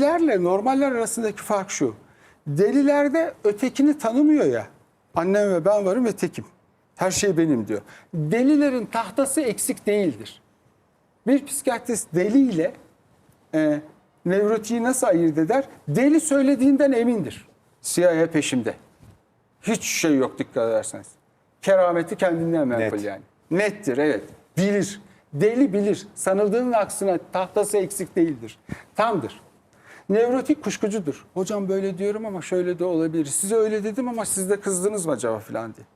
Delilerle normaller arasındaki fark şu. Delilerde ötekini tanımıyor ya. Annem ve ben varım ve tekim. Her şey benim diyor. Delilerin tahtası eksik değildir. Bir psikiyatrist deliyle e, nevrotiği nasıl ayırt eder? Deli söylediğinden emindir. CIA peşimde. Hiç şey yok dikkat ederseniz. Kerameti kendinden menkul Net. yani. Nettir evet. Bilir. Deli bilir. Sanıldığının aksine tahtası eksik değildir. Tamdır. Nevrotik kuşkucudur. Hocam böyle diyorum ama şöyle de olabilir. Size öyle dedim ama siz de kızdınız mı acaba falan diye.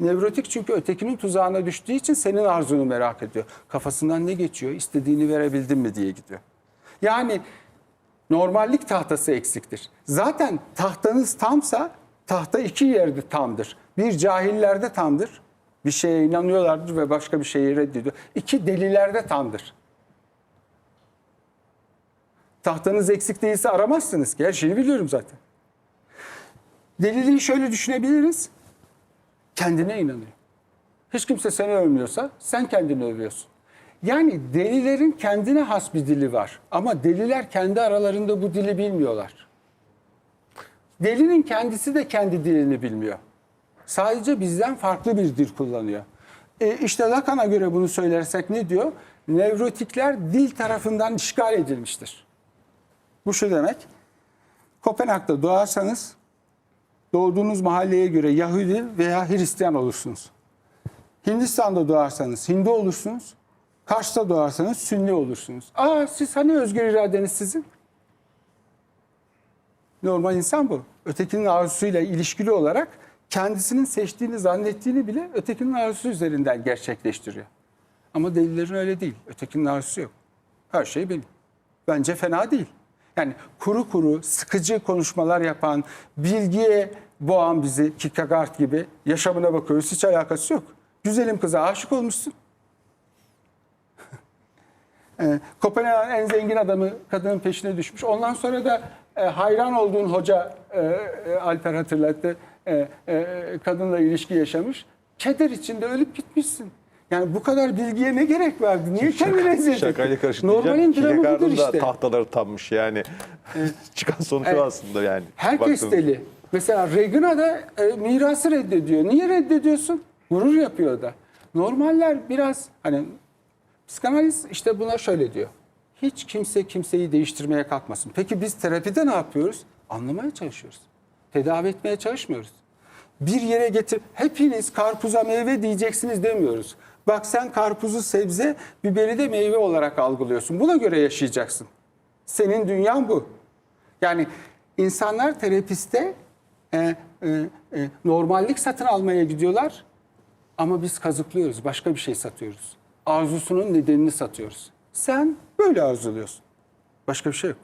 Nevrotik çünkü ötekinin tuzağına düştüğü için senin arzunu merak ediyor. Kafasından ne geçiyor, istediğini verebildin mi diye gidiyor. Yani normallik tahtası eksiktir. Zaten tahtanız tamsa tahta iki yerde tamdır. Bir cahillerde tamdır. Bir şeye inanıyorlardır ve başka bir şeyi reddediyor. İki delilerde tamdır. Tahtanız eksik değilse aramazsınız ki. Her şeyi biliyorum zaten. Deliliği şöyle düşünebiliriz. Kendine inanıyor. Hiç kimse seni övmüyorsa sen kendini övüyorsun. Yani delilerin kendine has bir dili var. Ama deliler kendi aralarında bu dili bilmiyorlar. Delinin kendisi de kendi dilini bilmiyor. Sadece bizden farklı bir dil kullanıyor. E işte Lacan'a göre bunu söylersek ne diyor? Nevrotikler dil tarafından işgal edilmiştir. Bu şu demek. Kopenhag'da doğarsanız doğduğunuz mahalleye göre Yahudi veya Hristiyan olursunuz. Hindistan'da doğarsanız Hindu olursunuz. Kars'ta doğarsanız Sünni olursunuz. Aa siz hani özgür iradeniz sizin? Normal insan bu. Ötekinin arzusuyla ilişkili olarak kendisinin seçtiğini zannettiğini bile ötekinin arzusu üzerinden gerçekleştiriyor. Ama delilerin öyle değil. Ötekinin arzusu yok. Her şey benim. Bence fena değil. Yani kuru kuru, sıkıcı konuşmalar yapan, bilgiye boğan bizi Kierkegaard gibi yaşamına bakıyoruz. Hiç alakası yok. Güzelim kıza aşık olmuşsun. E, Kopenhag'ın en zengin adamı kadının peşine düşmüş. Ondan sonra da e, hayran olduğun hoca e, e, Alper hatırlattı. E, e, kadınla ilişki yaşamış. Keder içinde ölüp gitmişsin. Yani bu kadar bilgiye ne gerek vardı? Niye kendine eziyet ettin? Şakayla karışık Normalin dramı budur işte. tahtaları tammış yani. Çıkan sonuç Evet. aslında yani. Herkes Baktığınız- deli. Mesela Reagan'a da e, mirası reddediyor. Niye reddediyorsun? Gurur yapıyor da. Normaller biraz hani psikanaliz işte buna şöyle diyor. Hiç kimse kimseyi değiştirmeye kalkmasın. Peki biz terapide ne yapıyoruz? Anlamaya çalışıyoruz. Tedavi etmeye çalışmıyoruz. Bir yere getir. Hepiniz karpuza meyve diyeceksiniz demiyoruz. Bak sen karpuzu sebze, biberi de meyve olarak algılıyorsun. Buna göre yaşayacaksın. Senin dünyan bu. Yani insanlar terapiste e, e, e, normallik satın almaya gidiyorlar ama biz kazıklıyoruz. Başka bir şey satıyoruz. Arzusunun nedenini satıyoruz. Sen böyle arzuluyorsun. Başka bir şey yok.